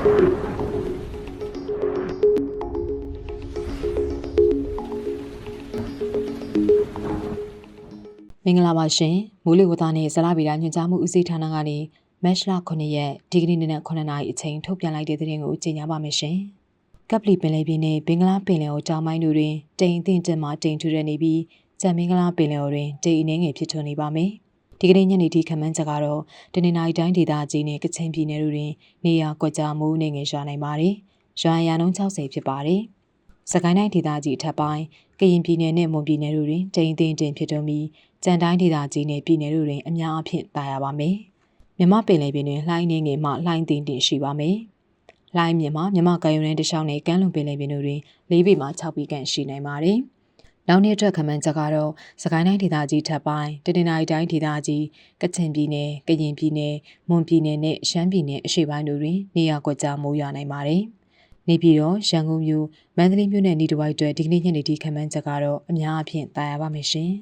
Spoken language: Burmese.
မင်္ဂလာပါရှင်မိုးလေဝသနဲ့ဇလဗီဒာညွှန်ကြားမှုဦးစီးဌာနကနေမက်လ9ရက်ဒီကနေ့နေ့နဲ့9နာရီအချိန်ထုတ်ပြန်လိုက်တဲ့သတင်းကိုကြေညာပါမယ်ရှင်ကပလီပင်လယ်ပြင်နဲ့ဘင်္ဂလားပင်လယ်အော်ကြောင်းပိုင်းတို့တွင်တိမ်အထင်တင်မှတိမ်ထူရနေပြီးကြံမင်္ဂလားပင်လယ်အော်တွင်တိမ်အနှင်းငယ်ဖြစ်ထွန်းနေပါမယ်။ ဒီကနေ့ညနေဒီခန့်မှန်းချက်ကတော့တနင်္လာရီတိုင်းဒေသကြီးနဲ့ကချင်ပြည်နယ်တို့တွင်နေရာကွက်ကြားမိုးနေငယ်ရွာနိုင်ပါတယ်။ရွာရနှုန်း60ဖြစ်ပါတယ်။စကိုင်းတိုင်းဒေသကြီးအထက်ပိုင်းကရင်ပြည်နယ်နဲ့မွန်ပြည်နယ်တို့တွင်တိမ်အထင်တင်ဖြစ်ထွန်းပြီးကြံတိုင်းဒေသကြီးနဲ့ပြည်နယ်တို့တွင်အများအပြားတာယာပါမယ်။မြမပင်လယ်ပြင်တွင်လှိုင်းနေငယ်မှလှိုင်းတင်တင်ရှိပါမယ်။လှိုင်းမြမမြမကယုံနဲ့တခြားနဲ့ကမ်းလွန်ပင်လယ်ပြင်တို့တွင်၄ပေမှ6ပေခန့်ရှိနိုင်ပါတယ်။ နောက်နှစ်အတွက်ခမန်းချက်ကတော့စကိုင်းတိုင်းဒေသကြီးထပ်ပိုင်းတနင်္လာရီတိုင်းဒေသကြီးကချင်ပြည်နယ်ကရင်ပြည်နယ်မွန်ပြည်နယ်နဲ့ရှမ်းပြည်နယ်အရှေ့ပိုင်းတို့တွင်နေရာကွက်ကြားမိုးရွာနိုင်ပါတယ်။နေပြည်တော်ရန်ကုန်မြို့မန္တလေးမြို့နဲ့နေတဝိုက်တွေဒီကနေ့ညနေထိခန့်မှန်းချက်ကတော့အများအပြားတာယာပါမယ်ရှင်။